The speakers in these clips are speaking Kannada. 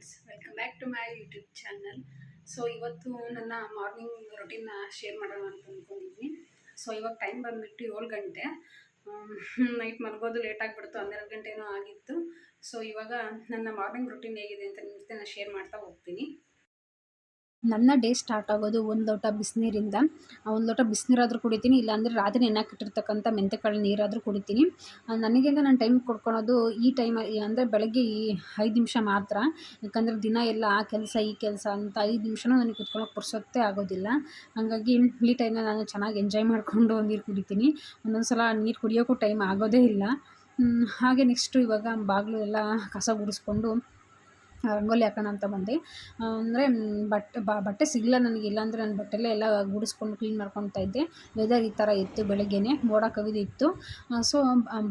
Friends welcome back to my YouTube channel so ಇವತ್ತು ನನ್ನ ಮಾರ್ನಿಂಗ್ ರೊಟೀನ್ನ ಶೇರ್ ಮಾಡೋಣ ಅಂತ ಅಂದ್ಕೊಂಡಿದ್ದೀನಿ ಸೊ ಇವಾಗ ಟೈಮ್ ಬಂದುಬಿಟ್ಟು ಏಳು ಗಂಟೆ. ನೈಟ್ ಮಲಗೋದು ಲೇಟ್ ಆಗಿಬಿಡ್ತು, ಹನ್ನೆರಡು ಗಂಟೆನೂ ಆಗಿತ್ತು. ಸೊ ಇವಾಗ ನನ್ನ ಮಾರ್ನಿಂಗ್ ರೊಟೀನ್ ಹೇಗಿದೆ ಅಂತ ನಿಮ್ಮ ಜೊತೆ ನಾನು ಶೇರ್ ಮಾಡ್ತಾ ಹೋಗ್ತೀನಿ. ನನ್ನ ಡೇ ಸ್ಟಾರ್ಟ್ ಆಗೋದು ಒಂದು ಲೋಟ ಬಿಸಿನೀರಿಂದ. ಒಂದು ಲೋಟ ಬಿಸಿನೀರಾದರೂ ಕುಡಿತೀನಿ, ಇಲ್ಲಾಂದರೆ ರಾತ್ರಿ ನೆನೆಹಾಕಿಟ್ಟಿರ್ತಕ್ಕಂಥ ಮೆಂತೆಕಾಳು ನೀರಾದರೂ ಕುಡಿತೀನಿ. ಅಂತ ನಾನು ಟೈಮ್ ಕೊಡ್ಕೊಳೋದು ಈ ಟೈಮ್ ಅಂದರೆ ಬೆಳಗ್ಗೆ ಈ ಐದು ನಿಮಿಷ ಮಾತ್ರ. ಯಾಕಂದರೆ ದಿನ ಎಲ್ಲ ಆ ಕೆಲಸ, ಈ ಕೆಲಸ ಅಂತ ಐದು ನಿಮಿಷನೂ ನನಗೆ ಕುತ್ಕೊಳ್ಳೋಕೆ ಪುರ್ಸೊತ್ತೇ ಆಗೋದಿಲ್ಲ. ಹಾಗಾಗಿ ಈ ಟೈಮ್ನ ನಾನು ಚೆನ್ನಾಗಿ ಎಂಜಾಯ್ ಮಾಡಿಕೊಂಡು ನೀರು ಕುಡಿತೀನಿ. ಒಂದೊಂದು ಸಲ ನೀರು ಕುಡಿಯೋಕ್ಕೂ ಟೈಮ್ ಆಗೋದೇ ಇಲ್ಲ. ಹಾಗೆ ನೆಕ್ಸ್ಟು ಇವಾಗ ಬಾಗಿಲು ಎಲ್ಲ ಕಸ ಗುಡಿಸ್ಕೊಂಡು ರಂಗೋಲಿ ಹಾಕೋಣ ಅಂತ ಬಂದೆ. ಅಂದರೆ, ಬಟ್ಟೆ ಬಟ್ಟೆ ಸಿಗಲಿಲ್ಲ ನನಗೆ, ಇಲ್ಲಾಂದರೆ ನಾನು ಬಟ್ಟೆಲ್ಲ ಎಲ್ಲ ಗುಡಿಸ್ಕೊಂಡು ಕ್ಲೀನ್ ಮಾಡ್ಕೊತಾ ಇದ್ದೆ. ವೆದರ್ ಈ ಥರ ಇತ್ತು ಬೆಳಗ್ಗೆನೆ, ಮೋಡ ಕವಿದು ಇತ್ತು. ಸೊ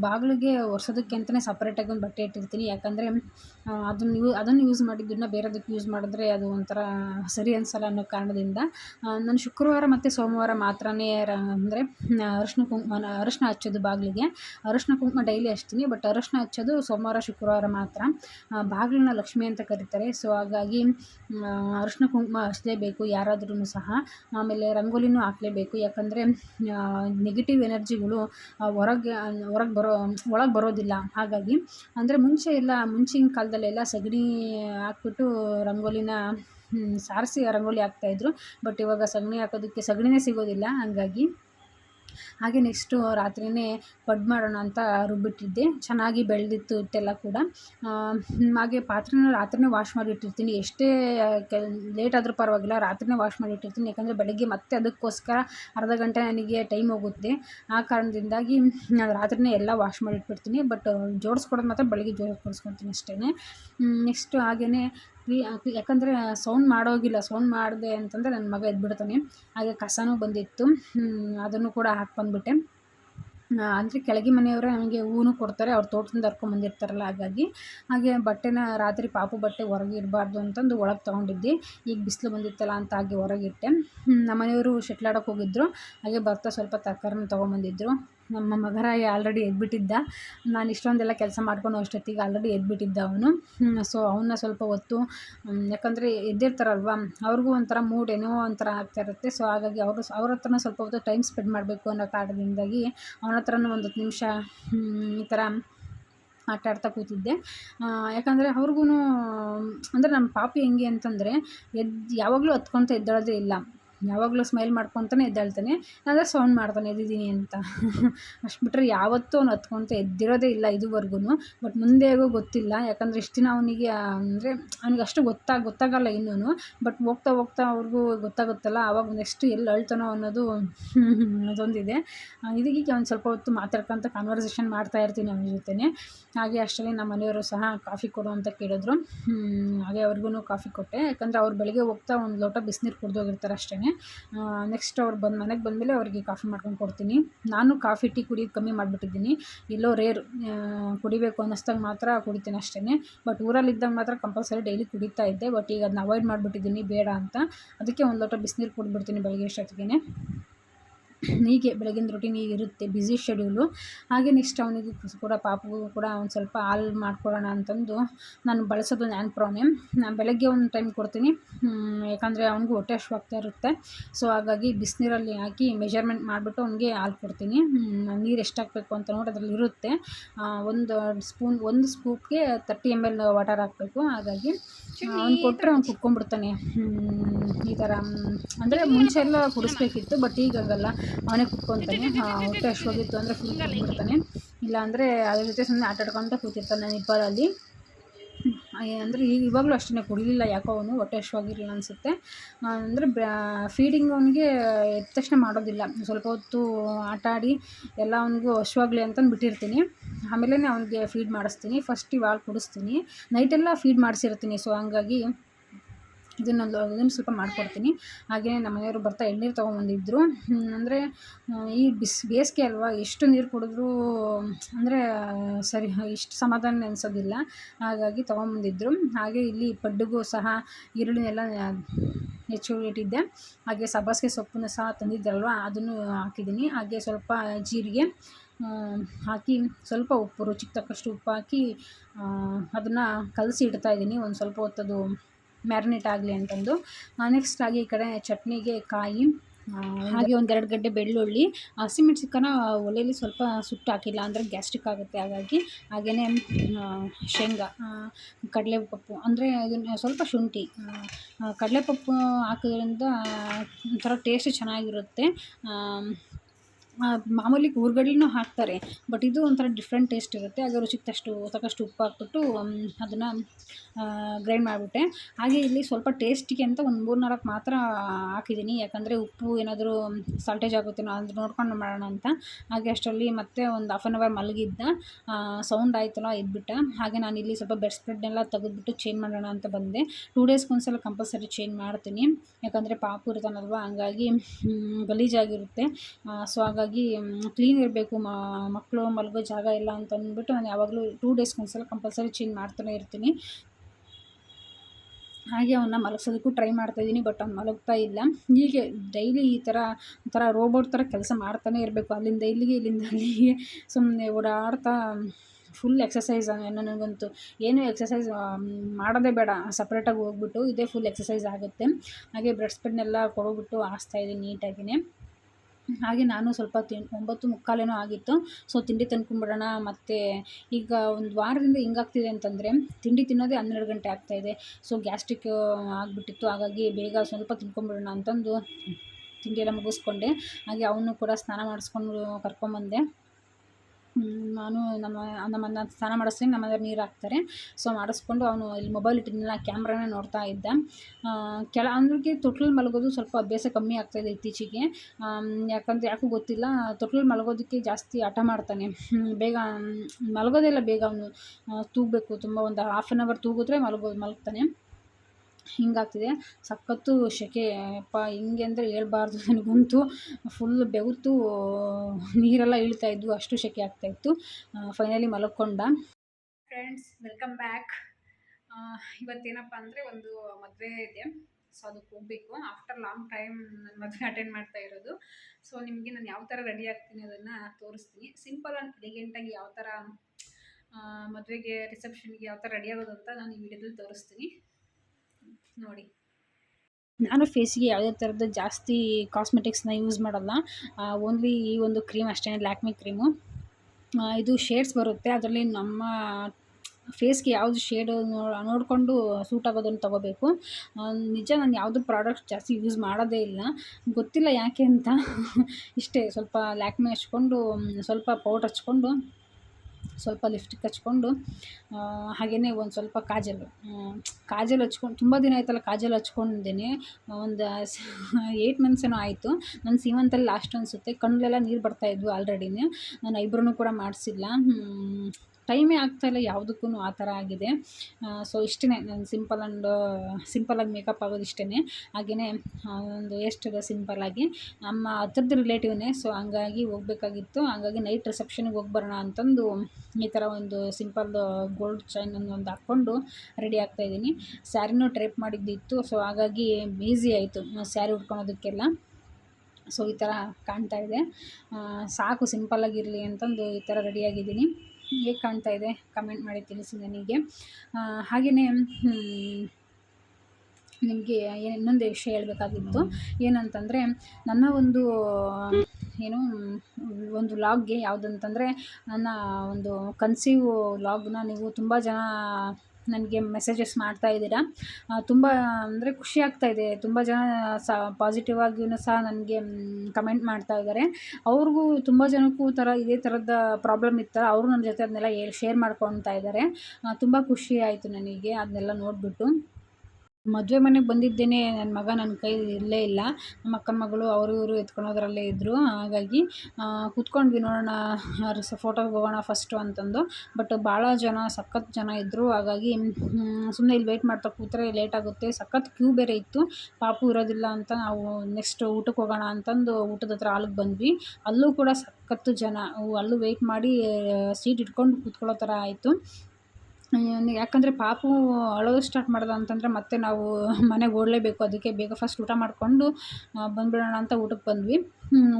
ಬಾಗಿಲಿಗೆ ಒರೆಸೋದಕ್ಕೆ ಅಂತಲೇ ಸಪ್ರೇಟಾಗಿ ಒಂದು ಬಟ್ಟೆ ಇಟ್ಟಿರ್ತೀನಿ. ಯಾಕಂದರೆ ಅದನ್ನು ಯೂ, ಅದನ್ನು ಯೂಸ್ ಮಾಡಿದ್ದನ್ನ ಬೇರೆದಕ್ಕೆ ಯೂಸ್ ಮಾಡಿದ್ರೆ ಅದು ಒಂಥರ ಸರಿ ಅನ್ಸಲ್ಲ ಅನ್ನೋ ಕಾರಣದಿಂದ ನಾನು ಶುಕ್ರವಾರ ಮತ್ತು ಸೋಮವಾರ ಮಾತ್ರನೇ ಅಂದರೆ ಅರಿಶಿನ ಕುಂಕುಮ, ಅರಿಶಿನ ಹಚ್ಚೋದು ಬಾಗಿಲಿಗೆ. ಅರಿಶಿನ ಕುಂಕುಮ ಡೈಲಿ ಹಚ್ತೀನಿ, ಬಟ್ ಅರಿಶಿನ ಹಚ್ಚೋದು ಸೋಮವಾರ, ಶುಕ್ರವಾರ ಮಾತ್ರ. ಬಾಗಿಲಿನ ಲಕ್ಷ್ಮಿ ಅಂತ ಕರೀತಾರೆ. ಸೊ ಹಾಗಾಗಿ ಅರಿಶಿನ ಕುಂಕುಮ ಹಚ್ಚಲೇಬೇಕು ಯಾರಾದ್ರೂ ಸಹ. ಆಮೇಲೆ ರಂಗೋಲಿನೂ ಹಾಕಲೇಬೇಕು. ಯಾಕಂದರೆ ನೆಗೆಟಿವ್ ಎನರ್ಜಿಗಳು ಹೊರಗೆ ಹೊರಗೆ ಬರೋ, ಒಳಗೆ ಬರೋದಿಲ್ಲ. ಹಾಗಾಗಿ, ಅಂದರೆ ಮುಂಚೆ ಎಲ್ಲ, ಮುಂಚಿನ ಕಾಲದಲ್ಲೆಲ್ಲ ಸಗಣಿ ಹಾಕ್ಬಿಟ್ಟು ರಂಗೋಲಿನ ಸಾರಿಸಿ ರಂಗೋಲಿ ಹಾಕ್ತಾಯಿದ್ರು ಬಟ್ ಇವಾಗ ಸಗಣಿ ಹಾಕೋದಕ್ಕೆ ಸಗಣಿನೇ ಸಿಗೋದಿಲ್ಲ. ಹಂಗಾಗಿ ಹಾಗೆ ನೆಕ್ಸ್ಟು ರಾತ್ರಿಯೇ ಪಡ್ ಮಾಡೋಣ ಅಂತ ರುಬ್ಬಿಟ್ಟಿದ್ದೆ. ಚೆನ್ನಾಗಿ ಬೆಳೆದಿತ್ತು ಹಿಟ್ಟೆಲ್ಲ ಕೂಡ. ಹಾಗೆ ಪಾತ್ರೆನ ರಾತ್ರಿನೇ ವಾಶ್ ಮಾಡಿ ಇಟ್ಟಿರ್ತೀನಿ. ಎಷ್ಟೇ ಕೆ, ಲೇಟ್ ಆದರೂ ಪರವಾಗಿಲ್ಲ ರಾತ್ರಿಯೇ ವಾಶ್ ಮಾಡಿ ಇಟ್ಟಿರ್ತೀನಿ. ಯಾಕಂದರೆ ಬೆಳಗ್ಗೆ ಮತ್ತೆ ಅದಕ್ಕೋಸ್ಕರ ಅರ್ಧ ಗಂಟೆ ನನಗೆ ಟೈಮ್ ಹೋಗುತ್ತೆ. ಆ ಕಾರಣದಿಂದಾಗಿ ನಾನು ರಾತ್ರಿನೇ ಎಲ್ಲ ವಾಶ್ ಮಾಡಿ ಇಟ್ಬಿಡ್ತೀನಿ. ಬಟ್, ಜೋಡಿಸ್ಕೊಡೋದು ಮಾತ್ರ ಬೆಳಗ್ಗೆ ಜೋಡಿಸ್ಕೊಡ್ತೀನಿ ಅಷ್ಟೇ ನೆಕ್ಸ್ಟು ಹಾಗೆಯೇ ಯಾಕಂದರೆ ಸೌಂಡ್ ಮಾಡೋಗಿಲ್ಲ, ಸೌಂಡ್ ಮಾಡಿದೆ ಅಂತಂದರೆ ನನ್ನ ಮಗ ಎದ್ಬಿಡ್ತಾನೆ. ಹಾಗೆ ಕಸನೂ ಬಂದಿತ್ತು. ಅದನ್ನು ಕೂಡ ಹಾಕಿ ಬಂದ್ಬಿಟ್ಟೆ. ಅಂದರೆ ಕೆಳಗೆ ಮನೆಯವರೇ ನಮಗೆ ಹೂವು ಕೊಡ್ತಾರೆ, ಅವ್ರು ತೋಟದಿಂದ ಹರ್ಕೊಂಬಂದಿರ್ತಾರಲ್ಲ ಹಾಗಾಗಿ. ಹಾಗೆ ಬಟ್ಟೆನ ರಾತ್ರಿ ಪಾಪು ಬಟ್ಟೆ ಹೊರಗೆ ಇರಬಾರ್ದು ಅಂತಂದು ಒಳಗೆ ತೊಗೊಂಡಿದ್ದೆ. ಈಗ ಬಿಸಿಲು ಬಂದಿತ್ತಲ್ಲ ಅಂತ ಹಾಗೆ ಹೊರಗಿಟ್ಟೆ ನಮ್ಮ ಮನೆಯವರು ಶೆಟ್ಲಾಡೋಕೆ ಹೋಗಿದ್ದರು ಹಾಗೆ ಬರ್ತಾ ಸ್ವಲ್ಪ ತರಕಾರಿನ ತೊಗೊಂಬಂದಿದ್ರು ನಮ್ಮ ಮಗರಾಯ ಆಲ್ರೆಡಿ ಎದ್ಬಿಟ್ಟಿದ್ದ. ನಾನು ಇಷ್ಟೊಂದೆಲ್ಲ ಕೆಲಸ ಮಾಡ್ಕೊಂಡು ಅಷ್ಟೊತ್ತಿಗೆ ಆಲ್ರೆಡಿ ಎದ್ಬಿಟ್ಟಿದ್ದ ಅವನು. ಸೊ ಅವನ್ನ ಸ್ವಲ್ಪ ಹೊತ್ತು ಯಾಕಂದರೆ ಎದ್ದಿರ್ತಾರಲ್ವ, ಅವ್ರಿಗೂ ಒಂಥರ ಮೂಡ್ ಏನೋ ಒಂಥರ ಆಗ್ತಾ ಇರುತ್ತೆ. ಸೊ ಹಾಗಾಗಿ ಅವರು ಅವ್ರ ಹತ್ರನೂ ಸ್ವಲ್ಪ ಹೊತ್ತು ಟೈಮ್ ಸ್ಪೆಂಡ್ ಮಾಡಬೇಕು ಅನ್ನೋ ಕಾರಣದಿಂದಾಗಿ ಅವನ ಹತ್ರನೂ ಒಂದು ಹತ್ತು ನಿಮಿಷ ಈ ಥರ ಆಟ ಆಡ್ತಾ ಕೂತಿದ್ದೆ. ಯಾಕಂದರೆ ಅವ್ರಿಗೂ ಅಂದರೆ ನಮ್ಮ ಪಾಪಿ ಹೆಂಗೆ ಅಂತಂದರೆ ಎದ್ದು ಯಾವಾಗಲೂ ಹತ್ಕೊತ ಎದ್ದೇಳೋದೇ ಇಲ್ಲ. ಯಾವಾಗಲೂ ಸ್ಮೈಲ್ ಮಾಡ್ಕೊತಾನೆ ಎದ್ದೇಳ್ತಾನೆ ಅಂದರೆ ಸೌಂಡ್ ಮಾಡ್ತಾನೆ, ಎದ್ದಿದ್ದೀನಿ ಅಂತ. ಅಷ್ಟು ಬಿಟ್ಟರೆ ಯಾವತ್ತೂ ಅವ್ನು ಹತ್ಕೊಂತ ಎದ್ದಿರೋದೇ ಇಲ್ಲ ಇದುವರೆಗೂ ಬಟ್ ಮುಂದೆ ಹೇಗೋ ಗೊತ್ತಿಲ್ಲ. ಯಾಕಂದರೆ ಇಷ್ಟು ದಿನ ಅವನಿಗೆ, ಅಂದರೆ ಅವ್ನಿಗೆ ಅಷ್ಟು ಗೊತ್ತಾಗ ಗೊತ್ತಾಗಲ್ಲ ಇನ್ನೂ ಬಟ್ ಹೋಗ್ತಾ ಹೋಗ್ತಾ ಅವ್ರಿಗೂ ಗೊತ್ತಾಗುತ್ತಲ್ಲ ಆವಾಗ ನೆಕ್ಸ್ಟ್ ಎಲ್ಲಿ ಅಳ್ತಾನೋ ಅನ್ನೋದು ಅದೊಂದಿದೆ ಇದಕ್ಕೆ ಒಂದು ಸ್ವಲ್ಪ ಹೊತ್ತು ಮಾತಾಡ್ಕೊಂತ ಕಾನ್ವರ್ಸೇಷನ್ ಮಾಡ್ತಾ ಇರ್ತೀನಿ ಅವನ ಜೊತೆನೇ. ಹಾಗೆ ಅಷ್ಟರಲ್ಲಿ ನಮ್ಮ ಮನೆಯವರು ಸಹ ಕಾಫಿ ಕೊಡು ಅಂತ ಕೇಳಿದ್ರು. ಹಾಗೆ ಅವ್ರಿಗೂ ಕಾಫಿ ಕೊಟ್ಟೆ. ಯಾಕಂದರೆ ಅವ್ರು ಬೆಳಗ್ಗೆ ಹೋಗ್ತಾ ಒಂದು ಲೋಟ ಬಿಸಿನೀರು ಕುಡ್ದೋಗಿರ್ತಾರೆ ಅಷ್ಟೇ ನೆಕ್ಸ್ಟ್ ಅವ್ರು ಬಂದು ಮನೆಗೆ ಬಂದಮೇಲೆ ಅವ್ರಿಗೆ ಕಾಫಿ ಮಾಡ್ಕೊಂಡು ಕೊಡ್ತೀನಿ. ನಾನು ಕಾಫಿ, ಟೀ ಕುಡಿಯೋದು ಕಮ್ಮಿ ಮಾಡಿಬಿಟ್ಟಿದ್ದೀನಿ. ಎಲ್ಲೋ ರೇರ್ ಕುಡಿಬೇಕು ಅನ್ನಿಸ್ದಾಗ ಮಾತ್ರ ಕುಡಿತೀನಿ ಅಷ್ಟೇ ಬಟ್ ಊರಲ್ಲಿದ್ದಾಗ ಮಾತ್ರ ಕಂಪಲ್ಸರಿ ಡೈಲಿ ಕುಡಿತಾ ಇದ್ದೆ. ಬಟ್ ಈಗ ಅದನ್ನ ಅವಾಯ್ಡ್ ಮಾಡಿಬಿಟ್ಟಿದ್ದೀನಿ, ಬೇಡ ಅಂತ. ಅದಕ್ಕೆ ಒಂದು ಲೋಟ ಬಿಸಿನೀರು ಕುಡಿದ್ಬಿಡ್ತೀನಿ ಬೆಳಗ್ಗೆ ಅಷ್ಟೊತ್ತಿಗೆ ಹೀಗೆ ಬೆಳಗಿನ ರೊಟೀನ್ ಹೀಗೆ ಇರುತ್ತೆ ಬ್ಯುಸಿ ಶೆಡ್ಯೂಲು ಹಾಗೆ ನೆಕ್ಸ್ಟ್ ಅವನಿಗೂ ಕೂಡ ಪಾಪಗೂ ಕೂಡ ಒಂದು ಸ್ವಲ್ಪ ಹಾಲು ಮಾಡ್ಕೊಳ್ಳೋಣ ಅಂತಂದು ನಾನು ಬಳಸೋದು ನ್ಯಾನ್ ಪ್ರಾಬ್ಲಮ್ ನಾನು ಬೆಳಗ್ಗೆ ಒಂದು ಟೈಮ್ ಕೊಡ್ತೀನಿ. ಯಾಕಂದರೆ ಅವ್ನಿಗೂ ಹೊಟ್ಟೆ ಹಶ್ವಾಗ್ತಾ ಇರುತ್ತೆ. ಸೊ ಹಾಗಾಗಿ ಬಿಸಿನೀರಲ್ಲಿ ಹಾಕಿ ಮೆಜರ್ಮೆಂಟ್ ಮಾಡಿಬಿಟ್ಟು ಅವ್ನಿಗೆ ಹಾಲು ಕೊಡ್ತೀನಿ. ನೀರು ಎಷ್ಟು ಹಾಕಬೇಕು ಅಂತ ನೋಡಿ ಅದರಲ್ಲಿ ಇರುತ್ತೆ. ಒಂದು ಸ್ಪೂನ್, ಒಂದು ಸ್ಕೂಪ್ಗೆ ತರ್ಟಿ ಎಂ ಎಲ್ ವಾಟರ್ ಹಾಕಬೇಕು. ಹಾಗಾಗಿ ಅವ್ನು ಕೊಟ್ಟರೆ ಅವ್ನು ಕುಕ್ಕೊಂಡ್ಬಿಡ್ತಾನೆ ಈ ಥರ ಅಂದರೆ ಮುಂಚೆ ಎಲ್ಲ ಕುಡಿಸ್ಬೇಕಿತ್ತು, ಬಟ್ ಈಗ ಹಂಗಲ್ಲ. ಅವನೇ ಕುಕ್ಕೊತಾನೆ ಹೊಟ್ಟೆ ಹಶ್ವಾಗಿತ್ತು ಅಂದರೆ ಫುಲ್ ಇಲ್ಲ ಅಂದರೆ ಅದ್ರ ಜೊತೆ ಸುಮ್ಮನೆ ಆಟಾಡ್ಕೊತ ಕೂತಿರ್ತಾನೆ ನಿಬ್ಬರಲ್ಲಿ ಅಂದರೆ ಈಗ ಇವಾಗಲೂ ಅಷ್ಟೇ ಕುಡಿಲಿಲ್ಲ, ಯಾಕೋ ಅವನು ಹೊಟ್ಟೆ ಹಶ್ವಾಗಿರ್ಲಿಲ್ಲ ಅನಿಸುತ್ತೆ. ಅಂದರೆ ಫೀಡಿಂಗ್ ಅವನಿಗೆ ಎದ್ದ ತಕ್ಷಣ ಮಾಡೋದಿಲ್ಲ. ಸ್ವಲ್ಪ ಹೊತ್ತು ಆಟ ಆಡಿ ಎಲ್ಲ ಅವನಿಗೂ ಹಶ್ವಾಗ್ಲಿ ಅಂತಂದು ಬಿಟ್ಟಿರ್ತೀನಿ. ಆಮೇಲೆ ಅವನಿಗೆ ಫೀಡ್ ಮಾಡಿಸ್ತೀನಿ. ಫಸ್ಟ್ ಇವಾಗ ಕುಡಿಸ್ತೀನಿ. ನೈಟೆಲ್ಲ ಫೀಡ್ ಮಾಡಿಸಿರ್ತೀನಿ. ಸೊ ಹಂಗಾಗಿ ಇದನ್ನೊಂದು ಇದನ್ನು ಸ್ವಲ್ಪ ಮಾಡಿಕೊಡ್ತೀನಿ. ಹಾಗೆಯೇ ನಮ್ಮ ಮನೆಯವರು ಬರ್ತಾ ಎಳ್ನೀರು ತೊಗೊಂಬಂದಿದ್ರು ಅಂದರೆ ಈ ಬಿಸಿ, ಬೇಸಿಗೆ ಅಲ್ವಾ, ಎಷ್ಟು ನೀರು ಕುಡಿದ್ರೂ, ಅಂದರೆ, ಸರಿ, ಇಷ್ಟು ಸಮಾಧಾನ ಅನಿಸೋದಿಲ್ಲ. ಹಾಗಾಗಿ ತೊಗೊಂಬಂದಿದ್ರು ಹಾಗೆ ಇಲ್ಲಿ ಪಡ್ಡುಗೂ ಸಹ ಈರುಳ್ಳಿನೆಲ್ಲ ಹೆಚ್ಚು ಇಟ್ಟಿದ್ದೆ. ಹಾಗೆ ಸಬ್ಬಸಿಗೆ ಸೊಪ್ಪನ್ನು ಸಹ ತಂದಿದ್ದರಲ್ವ ಅದನ್ನು ಹಾಕಿದ್ದೀನಿ. ಹಾಗೆ ಸ್ವಲ್ಪ ಜೀರಿಗೆ ಹಾಕಿ ಸ್ವಲ್ಪ ಉಪ್ಪು, ರುಚಿಗೆ ತಕ್ಕಷ್ಟು ಉಪ್ಪು ಹಾಕಿ ಅದನ್ನು ಕಲಸಿ ಇಡ್ತಾಯಿದ್ದೀನಿ ಒಂದು ಸ್ವಲ್ಪ ಹೊತ್ತದು ಮ್ಯಾರಿನೇಟ್ ಆಗಲಿ ಅಂತಂದು. ನೆಕ್ಸ್ಟ್ ಆಗಿ ಈ ಕಡೆ ಚಟ್ನಿಗೆ ಕಾಯಿ ಹಾಗೆ ಒಂದೆರಡು ಗಡ್ಡೆ ಬೆಳ್ಳುಳ್ಳಿ ಹಸಿಮೆಣ್ಸಿನ್ಕಾಯನ್ನ ಒಲೆಯಲ್ಲಿ ಸ್ವಲ್ಪ ಸುಟ್ಟು ಹಾಕಿಲ್ಲ ಅಂದರೆ ಗ್ಯಾಸ್ಟ್ರಿಕ್ ಆಗುತ್ತೆ. ಹಾಗಾಗಿ ಹಾಗೆಯೇ ಶೇಂಗಾ ಕಡಲೆಪಪ್ಪು, ಅಂದರೆ ಇದನ್ನು ಸ್ವಲ್ಪ ಶುಂಠಿ ಕಡಲೆ ಕಡಲೆಪಪ್ಪು ಹಾಕೋದ್ರಿಂದ ಒಂಥರ ಟೇಸ್ಟ್ ಚೆನ್ನಾಗಿರುತ್ತೆ. ಮಾಮೂಲಿ ಹುರ್ಗಡ್ಲೆನೂ ಹಾಕ್ತಾರೆ ಬಟ್ ಇದು ಒಂಥರ ಡಿಫ್ರೆಂಟ್ ಟೇಸ್ಟ್ ಇರುತ್ತೆ. ಹಾಗೆ ರುಚಿಗೆ ತಷ್ಟು, ತಕ್ಕಷ್ಟು ಉಪ್ಪು ಹಾಕ್ಬಿಟ್ಟು ಅದನ್ನು ಗ್ರೈಂಡ್ ಮಾಡಿಬಿಟ್ಟೆ. ಹಾಗೆ ಇಲ್ಲಿ ಸ್ವಲ್ಪ ಟೇಸ್ಟಿಗೆ ಅಂತ ಒಂದು ಮೂರು ನಾಲ್ಕು ಮಾತ್ರ ಹಾಕಿದ್ದೀನಿ ಯಾಕಂದರೆ ಉಪ್ಪು ಏನಾದರೂ ಸಾಲ್ಟೇಜ್ ಆಗುತ್ತೇನೋ ಅದು ನೋಡ್ಕೊಂಡು ಮಾಡೋಣ ಅಂತ. ಹಾಗೆ ಅಷ್ಟರಲ್ಲಿ ಮತ್ತೆ ಒಂದು ಹಾಫ್ ಆನ್ ಅವರ್ ಮಲಗಿದ್ದ ಸೌಂಡ್ ಆಯ್ತಲ್ಲ ಎದ್ಬಿಟ್ಟ ಹಾಗೆ ನಾನು ಇಲ್ಲಿ ಸ್ವಲ್ಪ ಬೆಡ್ ಸ್ಪ್ರೆಡ್ನೆಲ್ಲ ತೆಗೆದುಬಿಟ್ಟು ಚೇಂಜ್ ಮಾಡೋಣ ಅಂತ ಬಂದೆ. ಟೂ ಡೇಸ್ಗೆ ಒಂದ್ಸಲ ಕಂಪಲ್ಸರಿ ಚೇಂಜ್ ಮಾಡ್ತೀನಿ. ಯಾಕಂದರೆ ಪಾಪು ಇರ್ತಾನಲ್ವ, ಹಂಗಾಗಿ ಗಲೀಜಾಗಿರುತ್ತೆ. ಸೊ ಹಾಗಾಗಿ ಕ್ಲೀನ್ ಇರಬೇಕು ಮಕ್ಕಳು ಮಲಗೋ ಜಾಗ ಇಲ್ಲ ಅಂತ ಅಂದ್ಬಿಟ್ಟು ನಾನು ಯಾವಾಗಲೂ ಟೂ ಡೇಸ್ಗೆ ಒಂದ್ಸಲ ಕಂಪಲ್ಸರಿ ಚೇಂಜ್ ಮಾಡ್ತಾನೆ ಇರ್ತೀನಿ. ಹಾಗೆ ಅವನ್ನ ಮಲಗ್ಸೋದಕ್ಕೂ ಟ್ರೈ ಮಾಡ್ತಾಯಿದ್ದೀನಿ ಬಟ್ ಅವ್ನು ಮಲಗ್ತಾ ಇಲ್ಲ. ಹೀಗೆ ಡೈಲಿ ಈ ಥರ ಒಂಥರ ರೋಬೋಟ್ ಥರ ಕೆಲಸ ಮಾಡ್ತಾನೆ ಇರಬೇಕು. ಅಲ್ಲಿಂದ ಇಲ್ಲಿಗೆ, ಇಲ್ಲಿಂದ ಅಲ್ಲಿಗೆ. ಸುಮ್ಮನೆ ಓಡಾಡ್ತಾ ಫುಲ್ ಎಕ್ಸಸೈಸ್ ನನಗಂತೂ. ಏನೂ ಎಕ್ಸಸೈಸ್ ಮಾಡೋದೇ ಬೇಡ. ಸಪ್ರೇಟಾಗಿ ಹೋಗ್ಬಿಟ್ಟು ಇದೇ ಫುಲ್ ಎಕ್ಸಸೈಸ್ ಆಗುತ್ತೆ. ಹಾಗೆ ಬ್ರೆಡ್ ಸ್ಪ್ರೆಡ್ನೆಲ್ಲ ಕೊಡೋಗ್ಬಿಟ್ಟು ಹಾಸ್ತಾಯಿದ್ದೀನಿ ನೀಟಾಗಿಯೇ ಹಾಗೆ ನಾನು ಸ್ವಲ್ಪ ತಿನ್, ಒಂಬತ್ತು ಮುಕ್ಕಾಲೇನೋ ಆಗಿತ್ತು. ಸೊ ತಿಂಡಿ ತಂದ್ಕೊಂಬಿಡೋಣ ಮತ್ತು ಈಗ ಒಂದು ವಾರದಿಂದ ಹೆಂಗಾಗ್ತಿದೆ ಅಂತಂದರೆ ತಿಂಡಿ ತಿನ್ನೋದೇ ಹನ್ನೆರಡು ಗಂಟೆ ಆಗ್ತಾಯಿದೆ ಸೊ ಗ್ಯಾಸ್ಟ್ರಿಕ್ ಆಗಿಬಿಟ್ಟಿತ್ತು. ಹಾಗಾಗಿ ಬೇಗ ಸ್ವಲ್ಪ ತಿನ್ಕೊಂಬಿಡೋಣ ಅಂತಂದು ತಿಂಡಿಯೆಲ್ಲ ಮುಗಿಸ್ಕೊಂಡೆ. ಹಾಗೆ ಅವನು ಕೂಡ ಸ್ನಾನ ಮಾಡಿಸ್ಕೊಂಡು ಕರ್ಕೊಂಬಂದೆ. ನಾನು ನಮ್ಮ ನಮ್ಮನ್ನು ಸ್ನಾನ ಮಾಡಿಸ್ತೀನಿ, ನಮ್ಮ ಮನೆಯವ್ರು ನೀರು ಹಾಕ್ತಾರೆ. ಸೊ ಮಾಡಿಸ್ಕೊಂಡು ಅವನು ಇಲ್ಲಿ ಮೊಬೈಲ್ ಇಟ್ಟಿದ್ನಲ್ಲ ಕ್ಯಾಮ್ರಾನೇ ನೋಡ್ತಾ ಇದ್ದ. ಕೆಲ ಅವ್ನಿಗೆ ತೊಟ್ಲಲ್ಲಿ ಮಲಗೋದು ಸ್ವಲ್ಪ ಅಭ್ಯಾಸ ಕಮ್ಮಿ ಆಗ್ತಾಯಿದೆ ಇತ್ತೀಚೆಗೆ. ಯಾಕಂದರೆ ಯಾಕೋ ಗೊತ್ತಿಲ್ಲ ತೊಟ್ಲಲ್ಲಿ ಮಲಗೋದಕ್ಕೆ ಜಾಸ್ತಿ ಹಠ ಮಾಡ್ತಾನೆ. ಬೇಗ, ಮಲಗೋದೇ ಇಲ್ಲ, ಬೇಗ ಅವನು ತೂಗಬೇಕು. ತುಂಬ ಒಂದು ಹಾಫ್ ಆನ್ ಅವರ್ ತೂಗಿದ್ರೆ ಮಲಗೋ, ಮಲಗ್ತಾನೆ. ಹಿಂಗಾಗ್ತಿದೆ. ಸಖತ್ತು ಸೆಕೆ ಅಪ್ಪ ಹಿಂಗೆ ಅಂದರೆ ಹೇಳ್ಬಾರ್ದು ನನಗಂತೂ. ಫುಲ್ ಬೆವತು ನೀರೆಲ್ಲ ಇಳ್ತಾ ಇದ್ವು ಅಷ್ಟು ಸೆಕೆ ಆಗ್ತಾಯಿತ್ತು ಫೈನಲಿ ಮಲ್ಕೊಂಡ. ಫ್ರೆಂಡ್ಸ್ ವೆಲ್ಕಮ್ ಬ್ಯಾಕ್ ಇವತ್ತೇನಪ್ಪ ಅಂದರೆ ಒಂದು ಮದುವೆ ಇದೆ. ಸೊ ಅದಕ್ಕೆ ಹೋಗಬೇಕು. ಆಫ್ಟರ್ ಲಾಂಗ್ ಟೈಮ್ ನಾನು ಮದುವೆ ಅಟೆಂಡ್ ಮಾಡ್ತಾ ಇರೋದು. ಸೊ ನಿಮಗೆ ನಾನು ಯಾವ ಥರ ರೆಡಿ ಆಗ್ತೀನಿ ಅದನ್ನು ತೋರಿಸ್ತೀನಿ. ಸಿಂಪಲ್ ಆ್ಯಂಡ್ ಎಲಿಗೆಂಟಾಗಿ ಯಾವ ಥರ ಮದುವೆಗೆ ರಿಸೆಪ್ಷನ್ಗೆ ಯಾವ ಥರ ರೆಡಿ ಆಗೋದು ಅಂತ ನಾನು ಈ ವಿಡಿಯೋದಲ್ಲಿ ತೋರಿಸ್ತೀನಿ. ನೋಡಿ. ನಾನು ಫೇಸಿಗೆ ಯಾವುದೇ ಥರದ ಜಾಸ್ತಿ ಕಾಸ್ಮೆಟಿಕ್ಸ್ನ ಯೂಸ್ ಮಾಡಲ್ಲ. ಓನ್ಲಿ ಈ ಒಂದು ಕ್ರೀಮ್ ಅಷ್ಟೇ ಲ್ಯಾಕ್ಮಿ ಕ್ರೀಮು ಇದು ಶೇಡ್ಸ್ ಬರುತ್ತೆ. ಅದರಲ್ಲಿ ನಮ್ಮ ಫೇಸ್ಗೆ ಯಾವುದು ಶೇಡು ನೋಡಿಕೊಂಡು ಸೂಟ್ ಆಗೋದನ್ನು ತೊಗೋಬೇಕು. ನಿಜ ನಾನು ಯಾವುದು ಪ್ರಾಡಕ್ಟ್ ಜಾಸ್ತಿ ಯೂಸ್ ಮಾಡೋದೇ ಇಲ್ಲ. ಗೊತ್ತಿಲ್ಲ ಯಾಕೆ ಅಂತ. ಇಷ್ಟೇ, ಸ್ವಲ್ಪ ಲ್ಯಾಕ್ಮಿ ಹಚ್ಕೊಂಡು, ಸ್ವಲ್ಪ ಪೌಡ್ರ್ ಹಚ್ಕೊಂಡು ಸ್ವಲ್ಪ ಲಿಪ್ಸ್ಟಿಕ್ ಹಚ್ಕೊಂಡು ಹಾಗೆಯೇ ಒಂದು ಸ್ವಲ್ಪ ಕಾಜಲ್ ಕಾಜಲ್ ಹಚ್ಕೊಂಡು, ತುಂಬ ದಿನ ಆಯ್ತಲ್ಲ ಕಾಜಲ್ ಹಚ್ಕೊಂಡಿದ್ದೀನಿ. ಒಂದು ಏಯ್ಟ್ ಮಂತ್ಸ್ ಏನೋ ಆಯಿತು. ನನ್ನ ಸೀಮಂತಲ್ಲಿ ಲಾಸ್ಟ್ ಅನಿಸುತ್ತೆ. ಕಣ್ಣಲ್ಲೆಲ್ಲ ನೀರು ಬರ್ತಾಯಿದ್ವು ಆಲ್ರೆಡಿನೇ ನಾನು ಐಬ್ರೋನು ಕೂಡ ಮಾಡಿಸಿಲ್ಲ. ಟೈಮೇ ಆಗ್ತಾಯಿಲ್ಲ ಯಾವುದಕ್ಕೂ ಆ ಥರ ಆಗಿದೆ. ಸೊ ಇಷ್ಟೇ ನಾನು ಸಿಂಪಲ್ ಆ್ಯಂಡ್ ಸಿಂಪಲಾಗಿ ಮೇಕಪ್ ಆಗೋದು ಇಷ್ಟೇ ಹಾಗೆಯೇ ಒಂದು ಎಷ್ಟಿದೆ ಸಿಂಪಲ್ಲಾಗಿ ನಮ್ಮ ಹತ್ರದ ರಿಲೇಟಿವ್ನೇ ಸೊ ಹಂಗಾಗಿ ಹೋಗ್ಬೇಕಾಗಿತ್ತು. ಹಂಗಾಗಿ ನೈಟ್ ರಿಸೆಪ್ಷನ್ಗೆ ಹೋಗಿ ಬರೋಣ ಅಂತಂದು ಈ ಥರ ಒಂದು ಸಿಂಪಲ್ ಗೋಲ್ಡ್ ಚೈನ್ ಒಂದು ಹಾಕ್ಕೊಂಡು ರೆಡಿ ಆಗ್ತಾ ಇದ್ದೀನಿ. ಸ್ಯಾರಿನೂ ಟ್ರೇಪ್ ಮಾಡಿದ್ದಿತ್ತು ಸೊ ಹಾಗಾಗಿ ಈಸಿ ಆಯಿತು ಸ್ಯಾರಿ ಉಟ್ಕೊಳೋದಕ್ಕೆಲ್ಲ. ಸೊ ಈ ಥರ ಕಾಣ್ತಾ ಇದೆ. ಸಾಕು ಸಿಂಪಲ್ಲಾಗಿರಲಿ ಅಂತಂದು ಈ ಥರ ರೆಡಿಯಾಗಿದ್ದೀನಿ ಹೇಗೆ ಕಾಣ್ತಾ ಇದೆ ಕಮೆಂಟ್ ಮಾಡಿ ತಿಳಿಸಿ ನನಗೆ. ಹಾಗೆಯೇ ನಿಮಗೆ ಇನ್ನೊಂದು ವಿಷಯ ಹೇಳಬೇಕಾಗಿತ್ತು. ಏನಂತಂದರೆ, ನನ್ನ ಒಂದು, ಏನು, ಒಂದು ಲಾಗ್ಗೆ ಯಾವುದಂತಂದರೆ, ನನ್ನ ಒಂದು ಕನ್ಸೀವ್ ಲಾಗ್ನ ನೀವು ತುಂಬ ಜನ ನನಗೆ ಮೆಸೇಜಸ್ ಮಾಡ್ತಾ ಇದ್ದೀರಾ? ತುಂಬ, ಅಂದರೆ ಖುಷಿ ಆಗ್ತಾ ಇದೆ. ತುಂಬ ಜನ ಸಹ ಪಾಸಿಟಿವ್ ಆಗಿಯೂ ಸಹ ನನಗೆ ಕಮೆಂಟ್ ಮಾಡ್ತಾ ಇದ್ದಾರೆ. ಅವ್ರಿಗೂ ತುಂಬ ಜನಕ್ಕೂ ಥರ, ಇದೇ ಥರದ ಪ್ರಾಬ್ಲಮ್ ಇತ್ತಲ್ಲ ಅವರು ನನ್ನ ಜೊತೆ ಅದನ್ನೆಲ್ಲ ಶೇರ್ ಮಾಡ್ಕೊತಾ ಇದ್ದಾರೆ. ತುಂಬ ಖುಷಿ ಆಯಿತು ನನಗೆ. ಅದನ್ನೆಲ್ಲ ನೋಡಿಬಿಟ್ಟು. ಮದುವೆ ಮನೆಗೆ ಬಂದಿದ್ದೇನೆ ನನ್ನ ಮಗ ನನ್ನ ಕೈ ಇರಲೇ ಇಲ್ಲ. ನಮ್ಮ ಅಕ್ಕನ ಮಗಳು ಅವರು ಇವರು ಎತ್ಕೊಳೋದ್ರಲ್ಲೇ ಇದ್ದರು ಹಾಗಾಗಿ ಕೂತ್ಕೊಂಡ್ವಿ ನೋಡೋಣ ರಿಸ ಫೋಟೋಗೆ ಹೋಗೋಣ ಫಸ್ಟು ಅಂತಂದು. ಬಟ್ ಭಾಳ ಜನ, ಸಖತ್ ಜನ ಇದ್ದರು ಹಾಗಾಗಿ ಸುಮ್ಮನೆ ಇಲ್ಲಿ ವೆಯ್ಟ್ ಮಾಡ್ತಾ ಕೂತ್ರೆ ಲೇಟ್ ಆಗುತ್ತೆ. ಸಖತ್ ಕ್ಯೂ ಬೇರೆ ಇತ್ತು. ಪಾಪು ಇರೋದಿಲ್ಲ ಅಂತ ನಾವು ನೆಕ್ಸ್ಟ್ ಊಟಕ್ಕೆ ಹೋಗೋಣ ಅಂತಂದು ಊಟದ ಹತ್ರ ಹಾಲ್ಗೆ ಬಂದ್ವಿ. ಅಲ್ಲೂ ಕೂಡ ಸಖತ್ತು ಜನ. ಅಲ್ಲೂ ವೆಯ್ಟ್ ಮಾಡಿ ಸೀಟ್ ಇಟ್ಕೊಂಡು ಕೂತ್ಕೊಳ್ಳೋ ಥರ ಆಯಿತು. ಯಾಕಂದರೆ ಪಾಪು ಅಳೋದು ಸ್ಟಾರ್ಟ್ ಮಾಡ್ದೆ ಅಂತಂದರೆ ಮತ್ತೆ ನಾವು ಮನೆಗೆ ಓಡಲೇಬೇಕು, ಅದಕ್ಕೆ ಬೇಗ ಫಸ್ಟ್ ಊಟ ಮಾಡಿಕೊಂಡು ಬಂದುಬಿಡೋಣ ಅಂತ ಊಟಕ್ಕೆ ಬಂದ್ವಿ.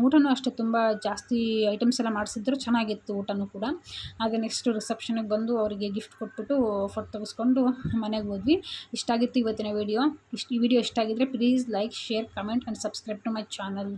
ಊಟನೂ ಅಷ್ಟೇ ತುಂಬ ಜಾಸ್ತಿ ಐಟಮ್ಸ್ ಎಲ್ಲ ಮಾಡಿಸಿದ್ರು, ಚೆನ್ನಾಗಿತ್ತು ಊಟನೂ ಕೂಡ. ಹಾಗೆ ನೆಕ್ಸ್ಟ್ ರಿಸೆಪ್ಷನಿಗೆ ಬಂದು ಅವರಿಗೆ ಗಿಫ್ಟ್ ಕೊಟ್ಬಿಟ್ಟು ಫೋಟೋ ತೆಗೆಸ್ಕೊಂಡು ಮನೆಗೆ ಹೋದ್ವಿ. ಇಷ್ಟ ಆಗಿತ್ತು ಇವತ್ತಿನ ವೀಡಿಯೋ ಇಷ್ಟು, ಈ ವಿಡಿಯೋ ಇಷ್ಟ ಆಗಿದ್ದರೆ please like share comment and subscribe to my channel